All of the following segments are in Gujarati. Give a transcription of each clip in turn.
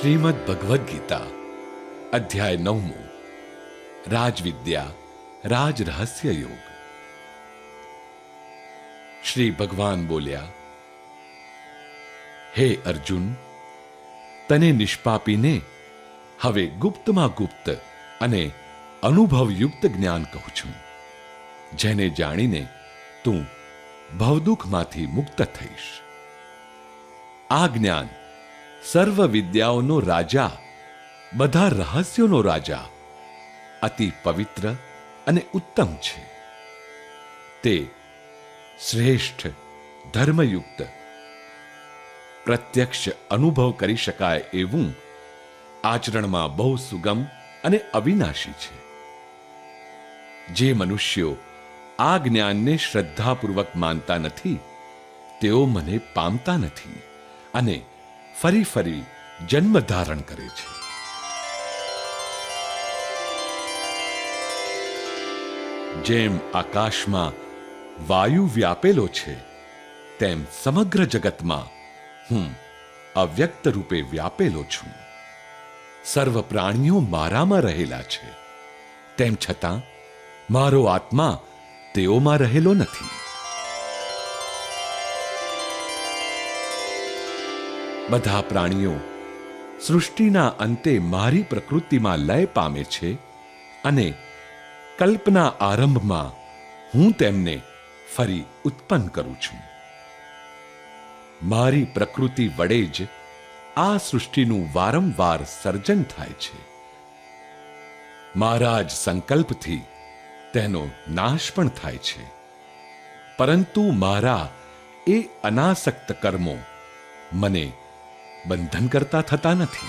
શ્રીમદ ભગવદ્ ગીતા, અધ્યાય નવમું, રાજવિદ્યા રાજ રહસ્ય યોગ. શ્રી ભગવાન બોલ્યા, હે અર્જુન, તને નિષ્પાપીને હવે ગુપ્તમાં ગુપ્ત અને અનુભવયુક્ત જ્ઞાન કહું છું, જેને જાણીને તું ભવદુખમાંથી મુક્ત થઈશ. આ જ્ઞાન સર્વ વિદ્યાઓનો રાજા, બધા રહસ્યોનો રાજા, અતિ પવિત્ર અને ઉત્તમ છે. તે શ્રેષ્ઠ ધર્મયુક્ત, પ્રત્યક્ષ અનુભવ કરી શકાય એવું આચરણમાં બહુ સુગમ અને અવિનાશી છે. જે મનુષ્યો આ જ્ઞાનને શ્રદ્ધાપૂર્વક માનતા નથી, તેઓ મને પામતા નથી અને ફરી ફરી જન્મ ધારણ કરે છે. જેમ આકાશમાં વાયુ વ્યાપેલો છે, તેમ સમગ્ર જગતમાં હું અવ્યક્ત રૂપે વ્યાપેલો છું. સર્વ પ્રાણીઓ મારામાં રહેલા છે, તેમ છતાં મારો આત્મા તેઓમાં રહેલો નથી. બધા પ્રાણીઓ સૃષ્ટિના અંતે મારી પ્રકૃતિમાં લય પામે છે અને કલ્પના આરંભમાં હું તેમને ફરી ઉત્પન્ન કરું છું. મારી પ્રકૃતિ વડે જ આ સૃષ્ટિનું વારંવાર સર્જન થાય છે. મારા જ સંકલ્પથી તેનો નાશ પણ થાય છે. પરંતુ મારા એ અનાસક્ત કર્મો મને બંધન કરતા થતા નથી.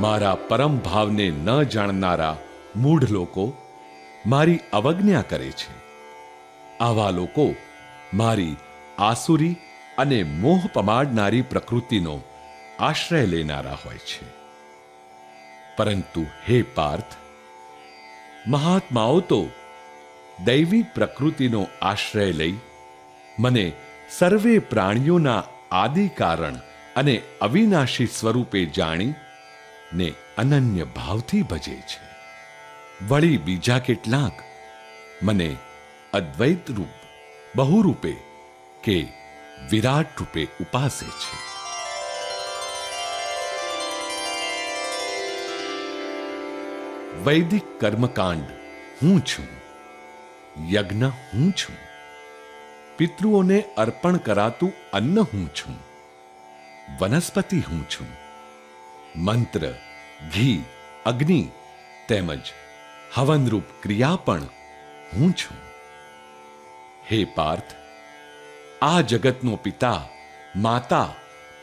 મારા પરમ ભાવને ન જાણનારા મૂઢ લોકો મારી અવજ્ઞા કરે છે. આવા લોકો મારી આસુરી અને મોહ પમાડનારી પ્રકૃતિનો આશ્રય લેનારા હોય છે. પરંતુ હે પાર્થ, મહાત્માઓ તો દૈવી પ્રકૃતિનો આશ્રય લઈ મને સર્વે પ્રાણીઓના આદિ કારણ અને અવિનાશી સ્વરૂપે જાણી ને અનન્ય ભાવથી ભજે છે. વળી બીજા કેટલાક મને અદ્વૈત રૂપ બહુરૂપે કે વિરાટ રૂપે ઉપાસે છે. વૈદિક કર્મકાંડ હું છું, યજ્ઞ હું છું પિતૃઓને અર્પણ કરાતું અન્ન હું છું, વનસ્પતિ હું છું. મંત્ર, ઘી, અગ્નિ તેમજ હવનરૂપ ક્રિયા પણ હું છું. હે પાર્થ, આ જગતનો પિતા માતા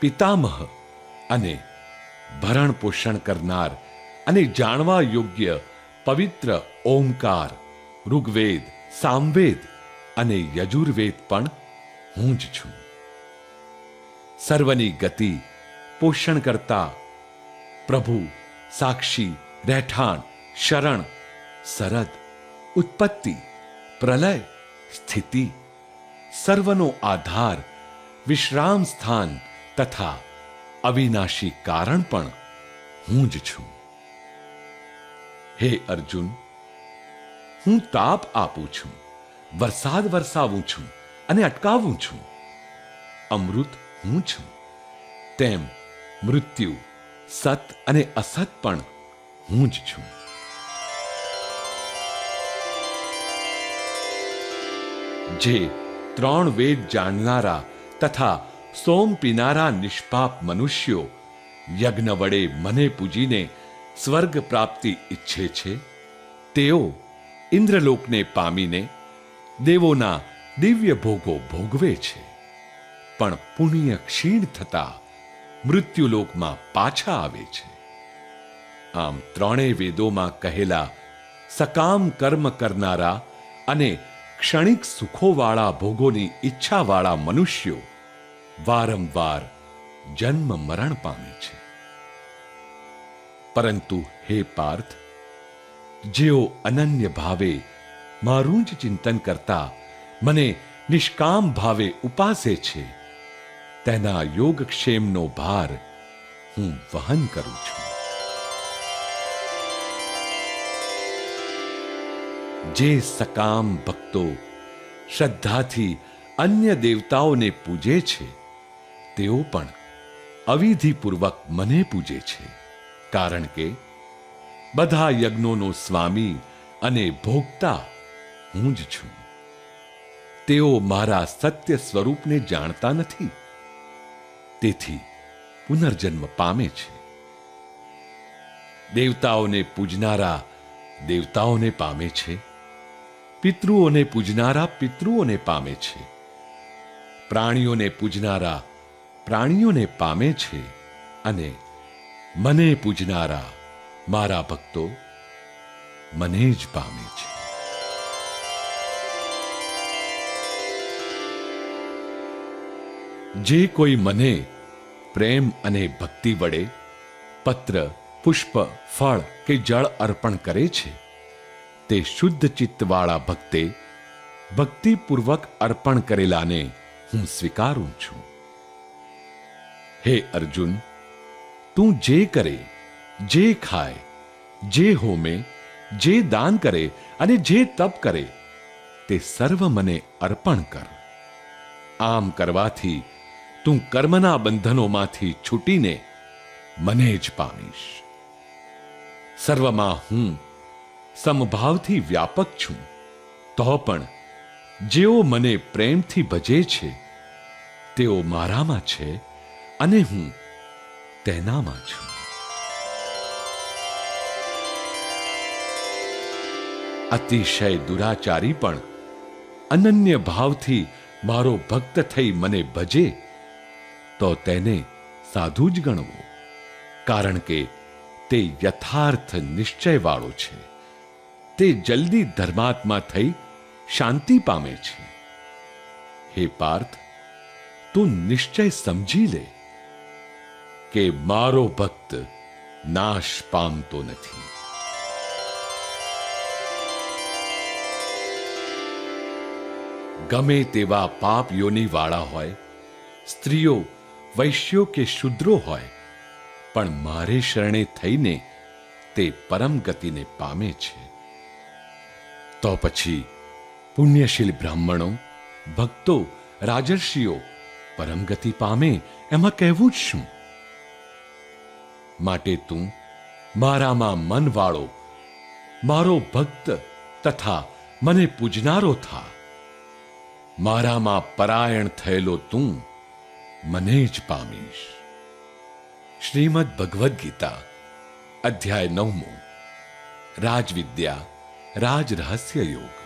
પિતામહ અને ભરણ પોષણ કરનાર અને જાણવા યોગ્ય પવિત્ર ઓમકાર, ઋગ્વેદ, સામવેદ અને યજુર્વેદ પણ હું જ છું સર્વની ગતિ પોષણ કરતા પ્રભુ સાક્ષી રહેઠાણ શરણ સરદ ઉત્પત્તિ પ્રલય સ્થિતિ સર્વનો આધાર વિશ્રામ સ્થાન તથા અવિનાશી કારણ પણ હું જ છું હે અર્જુન હું તાપ આપું છું વરસાદ વરસાવું છું અને અટકાવું છું. અમૃત હું છું. તેમ મૃત્યુ સત અને અસત પણ હું જ છું. જે ત્રણ વેદ જાણનારા તથા સોમ પીનારા નિષ્પાપ મનુષ્યો યજ્ઞ વડે મને પૂજીને સ્વર્ગ પ્રાપ્તિ ઈચ્છે છે, તેઓ ઇન્દ્રલોકને પામીને દેવોના દિવ્ય ભોગો ભોગવે છે. પણ પુણ્ય ક્ષીણ થતા મૃત્યુલોકમાં પાછા આવે છે. આમ ત્રણેય વેદોમાં કહેલા, સકામ કર્મ કરનારા અને ક્ષણિક સુખોવાળા ભોગોની ઈચ્છાવાળા મનુષ્યો વારંવાર જન્મ મરણ પામે છે. પરંતુ હે પાર્થ, જેઓ અનન્ય ભાવે મારું જ ચિંતન કરતા મને નિષ્કામ ભાવે ઉપાસે છે. તેના યોગક્ષેમનો ભાર હું વહન કરું છું. જે સકામ ભક્તો શ્રદ્ધાથી અન્ય દેવતાઓને પૂજે છે, તેઓ પણ અવિધિપૂર્વક મને પૂજે છે. કારણ કે બધા યજ્ઞોનો સ્વામી અને ભોગતા હું જ છું. તેઓ મારા સત્ય સ્વરૂપને જાણતા નથી. તેથી પુનર્જન્મ પામે છે. દેવતાઓને પૂજનારા દેવતાઓને પામે છે. પિતૃઓને પૂજનારા પિતૃઓને પામે છે. પ્રાણીઓને પૂજનારા પ્રાણીઓને પામે છે અને મને પૂજનારા મારા ભક્તો મને જ પામે છે. જે કોઈ મને પ્રેમ અને ભક્તિ વડે પત્ર, પુષ્પ, ફળ કે જળ અર્પણ કરે છે, તે શુદ્ધ ચિત્તવાળા ભક્તે ભક્તિપૂર્વક અર્પણ કરેલાને હું સ્વીકારું છું. હે અર્જુન, તું જે કરે, જે ખાય, જે હોમે, જે દાન કરે અને જે તપ કરે, તે સર્વ મને અર્પણ કર. આમ કરવાથી તું કર્મના બંધનોમાંથી છૂટીને મને જ પામીશ. સર્વમાં હું સમભાવથી વ્યાપક છું, તો પણ જેઓ મને પ્રેમથી ભજે છે, તેઓ મારામાં છે અને હું તેનામાં છું. અતિશય દુરાચારી પણ અનન્ય ભાવથી મારો ભક્ત થઈ મને ભજે. તો તેને સાધુ જ ગણવો, કારણ કે તે યથાર્થ નિશ્ચયવાળો છે. તે જલ્દી ધર્માત્મા થઈ શાંતિ પામે છે. હે પાર્થ, તું નિશ્ચય સમજી લે કે મારો ભક્ત નાશ પામતો નથી. ગમે તેવા પાપ યોની વાળા હોય, સ્ત્રીઓ વૈશ્યો કે શુદ્રો હોય, પણ મારે શરણે થઈને તે પરમ ગતિને પામે છે. તો પછી પુણ્યશીલ બ્રાહ્મણો, ભક્તો, રાજર્ષિઓ પરમ ગતિ પામે, એમાં કહેવું જ શું? માટે તું મારામાં મનવાળો, મારો ભક્ત તથા મને પૂજનારો થા. મારામાં પરાયણ થયેલો તું મને જ પામીશ શ્રીમદ ભગવદ્ ગીતા અધ્યાય નવમો રાજવિદ્યા રાજ રહસ્ય યોગ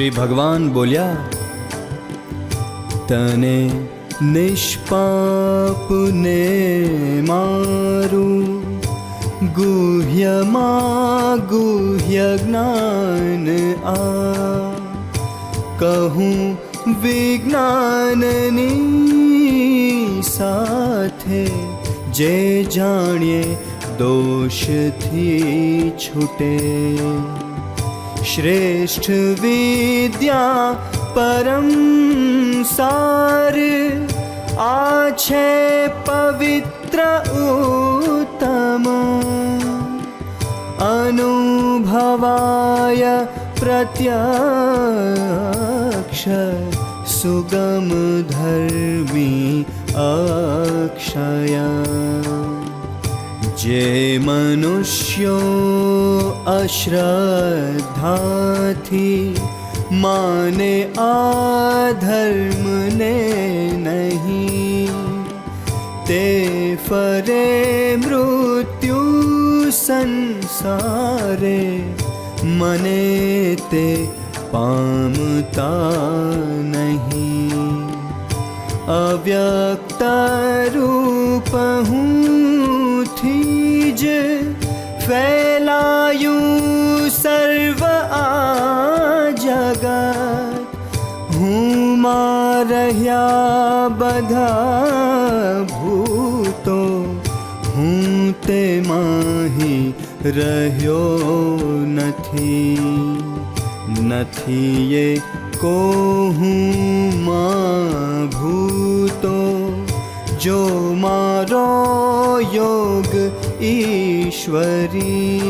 શ્રી ભગવાન બોલ્યા, તને નિષ્પાપને મારું ગુહ્યમાં ગુહ્ય જ્ઞાન આ. કહું વિજ્ઞાનની સાથે જે જાણીએ, દોષથી છૂટે. श्रेष्ठविद्या परंसार आछे पवित्र उत्तम। अनुभवाय प्रत्यक्ष सुगमधर्मी अक्षया। જે મનુષ્યો અશ્રદ્ધાથી માને આ ધર્મને નહીં. તે ફરે મૃત્યુ સંસારે, મને તે પામતા નહીં. અવ્યક્ત રૂપ હું હુંથી જ ફેલાયું સર્વ આ જગત હું માં રહ્યા બધા ભૂતો હું તે માહી રહ્યો નથી નથી એ કોહું માં ભૂતો जो मारो योग ईश्वरी।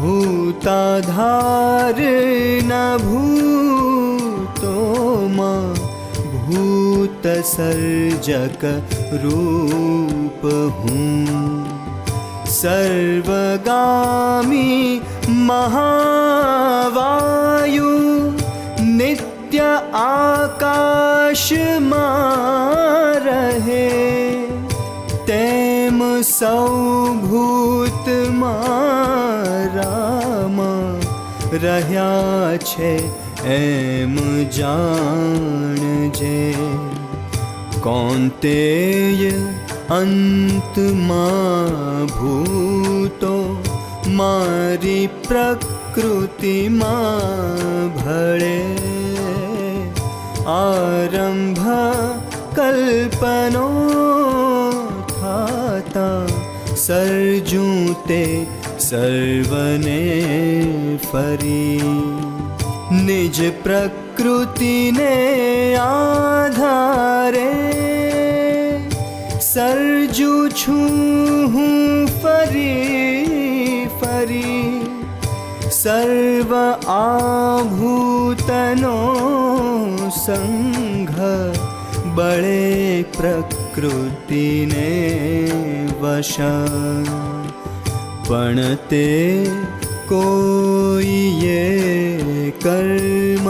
भूताधार न भूतो मा भूतसर्जक रूप हूँ। सर्वगामी महावायु નિત્ય આકાશમાં રહે તેમ સૌભૂતમાં રામ રહ્યા છે એમ જાણજે કોંતેય અંતમાં ભૂતો મારી પ્રકૃતિમાં ભળે आरम्भ कल्पनो थाता सर्जूते सर्वने फरी। निज प्रकृति आधारे। सर्जु छू फरी फरी। सर्व सर्वभूतनो સંઘ બળે પ્રકૃતિને વશ પણ તે કોઈએ કર્મ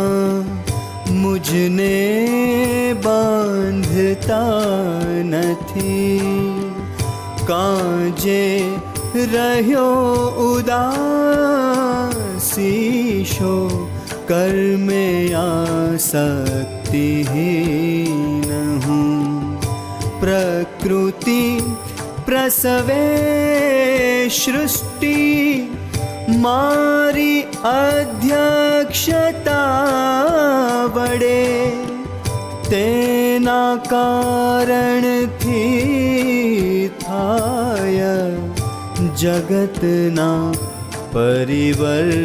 મુજને બાંધતા નથી કાજે રહ્યો ઉદાસીશો કર્મે આસક્તિહીન હું પ્રકૃતિ પ્રસવે સૃષ્ટિ મારી અધ્યક્ષતા વડે તેના કારણથી થાય જગતના પરિવર્તનો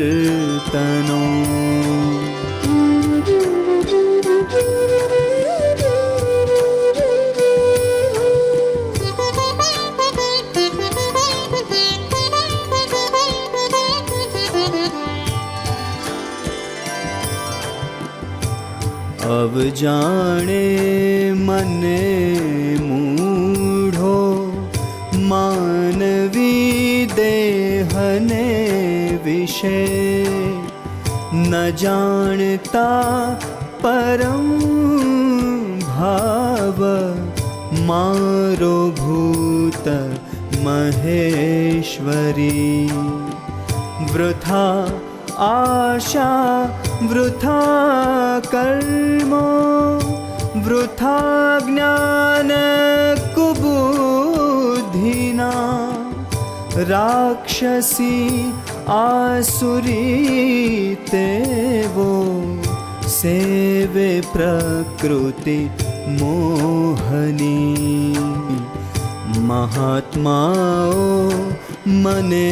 અવજાણે મને મૂઢો માનવી દેહને વિશે ન જાણતા પરમ ભાવ મારો ભૂત મહેશ્વરી વૃથા આશા વૃથા કર્મો વૃથા જ્ઞાન કુબુધિના રાક્ષસી આસુરી તેવો સેવે પ્રકૃતિ મોહની મહાત્માઓ મને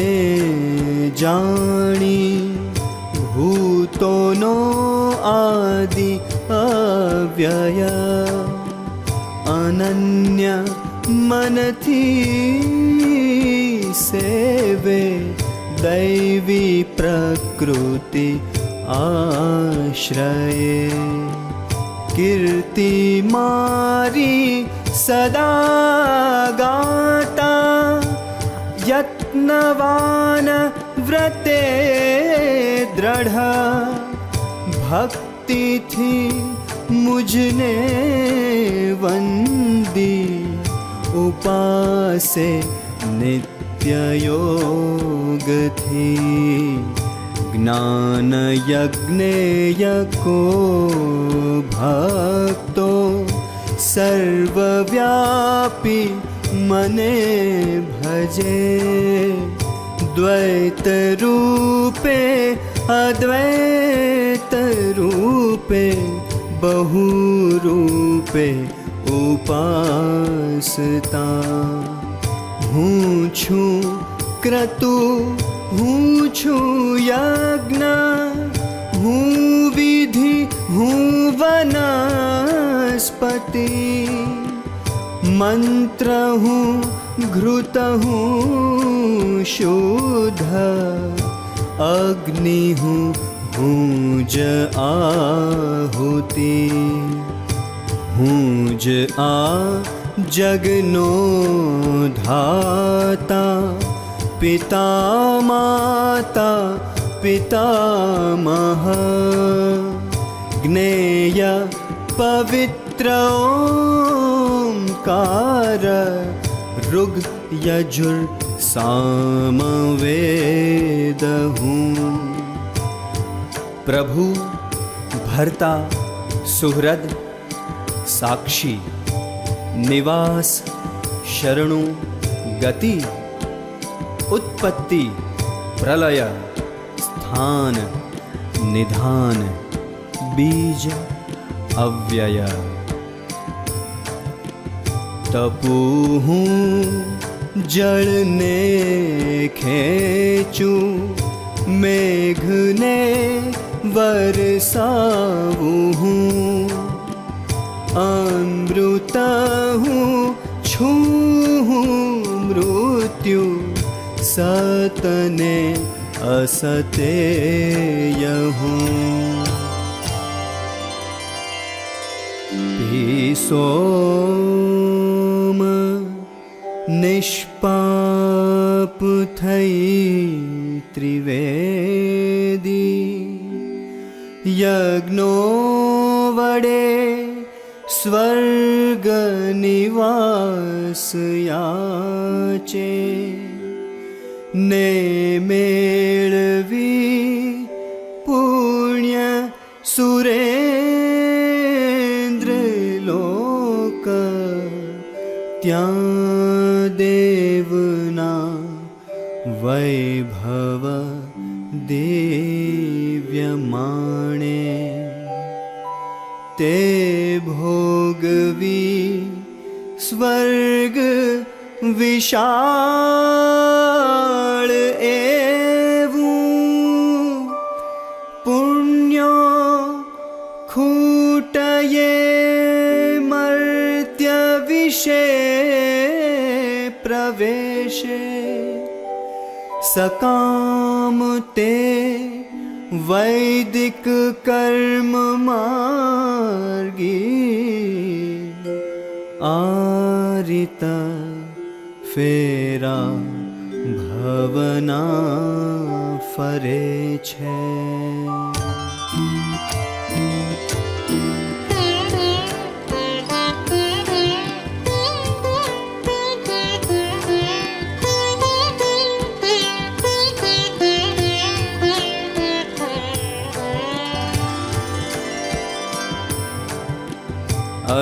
જાણી ो नो आदि अव्यय। अनन्य मनथि सेवे दैवी प्रकृति आश्रये। कीर्तिमारी सदा गाता यत्नवान व्रते। દ્રઢ ભક્તિથી મુજને વંદી ઉપાસે નિત્યયોગથી. જ્ઞાન યજ્ઞેય કો ભક્તો સર્વવ્યાપી મને ભજે. રૂપે અદ્વૈત રૂપે બહુ રૂપે ઉપાસતા હું છું ક્રતુ હું છું યજ્ઞ હું વિધિ હું વનસ્પતિ મંત્ર હું ઘૃત હું શુદ્ધ અગ્નિ હું હું જ આહુતિ હું જ આ જગનો ધાતા પિતા માતા પિતામહ જ્ઞેય પવિત્ર ઓંકાર ઋગ यजुर् समवेदहु। प्रभु भर्ता सुहृद साक्षी निवास शरणु गति उत्पत्ति प्रलय स्थान निधान बीज अव्यय। तपुः જળને ખેંચું મેઘને વરસાવું હું અમૃત હું છું હું મૃત્યુ સતને અસતેય હું સોમ निष्पापुथै त्रिवेदी। यज्ञो वडे स्वर्गनिवासयाचे। नेमेळवि देवना वैभव देव्यमाणे। ते भोगवी स्वर्ग विशा सकाम ते वैदिक कर्म मार्गी कर्ममार्गी आरितफ़ेरा भवना फरे छे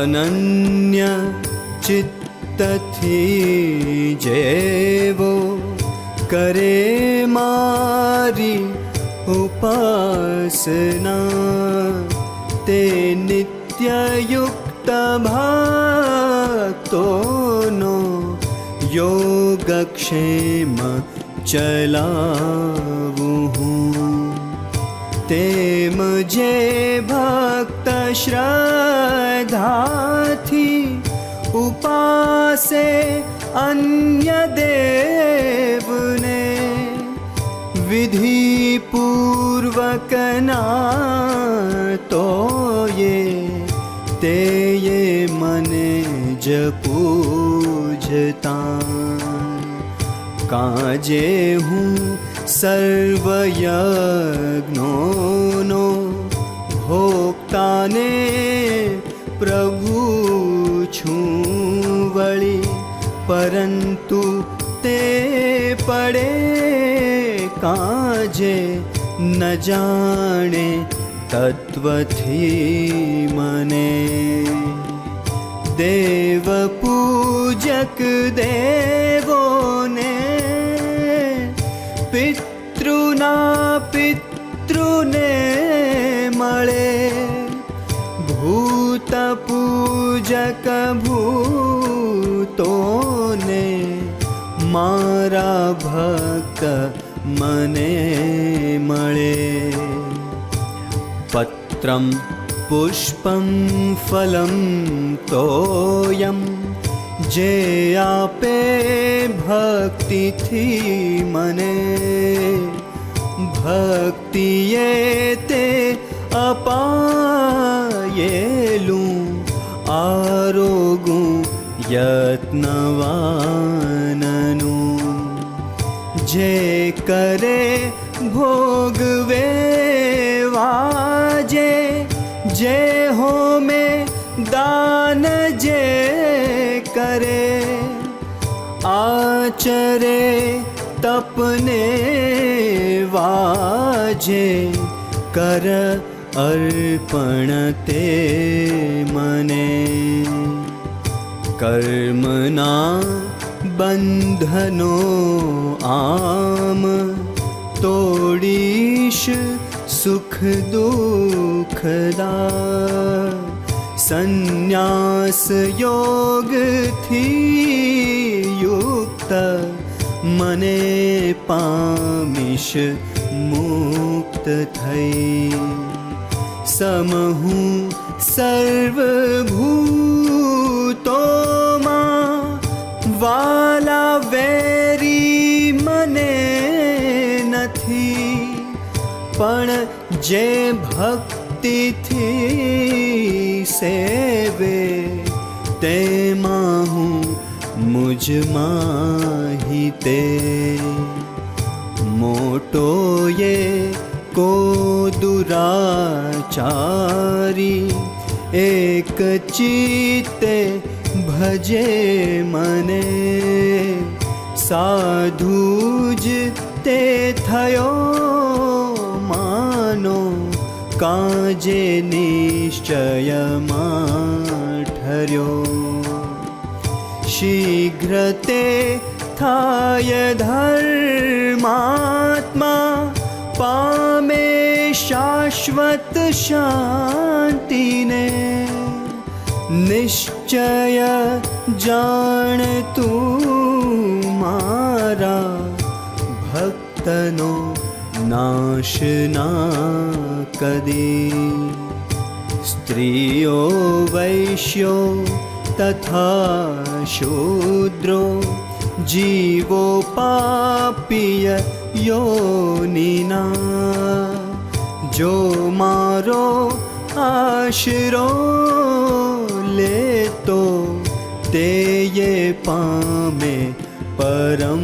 अनन्य चित्तथि जेवो करे मारि उपासना। ते नित्ययुक्तभक्तो नो योगक्षेम चलावुः ते मजे भक्तश्रघा ઉપાસે અન્ય દેવને पूर्वक પૂર્વકના તો એ તે એ મને જ પૂજતા કાજે હું भोक्ता ने પ્રભુ છું વળી પરંતુ તે પડે કાજે ન જાણે તત્વથી મને. દેવ પૂજક દેવોને, પિતૃના પિતૃને મળે. भूतो ने मारा भक्त मने मळे। पत्रं पुष्पं फलं तोयं जे आपे भक्ति मने। भक्ति ये ते लु આરોગું યત્નવાનનું જે કરે ભોગવે વાજે જે હોમે દાન જે કરે આચરે તપને વાજે કર अर्पणते मने। कर्मना बन्धनो आम। तोडीश सुख दुखदा संन्यास योग थी युक्त। मने पामिश मुक्त मुक् સમહું સર્વભૂતોમાં વાલા વેરી મને નથી પણ જે ભક્તિથી સેવે તેમાં હું મુજમાં હિતે મોટો કો દુરાચારી એક ચિત્તે ભજે મને સાધુ જ તે થયો માનો કાજે નિશ્ચયમાં ઠર્યો શીઘ્ર पामे शाश्वत शान्तिने निश्चय जान निश्चयजाणतु मारा। भक्तनो नाशना कदे। स्त्रियो वैश्यो तथा शूद्रो। जीवो पापीय योनिना मारो आशिरो ले तो ते ये पामे परगति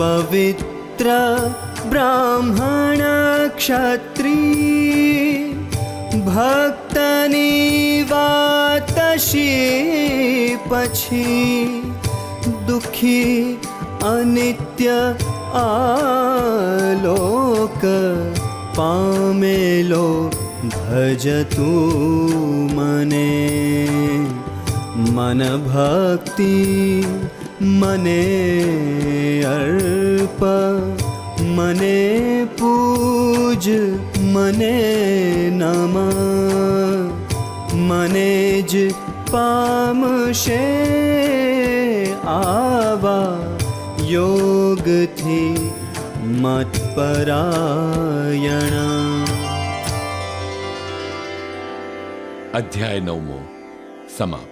पवित्र ब्राह्मण क्षत्रि भक्तनिवातशी वा पशी दुखी અનિત્ય આલોક પામેલો ભજતું મને મન ભક્તિ મને અર્પ મને પૂજ મને નમ મને જ પામશે આવા યોગથી મતપરાયણ અધ્યાય નવમો સમાપ્ત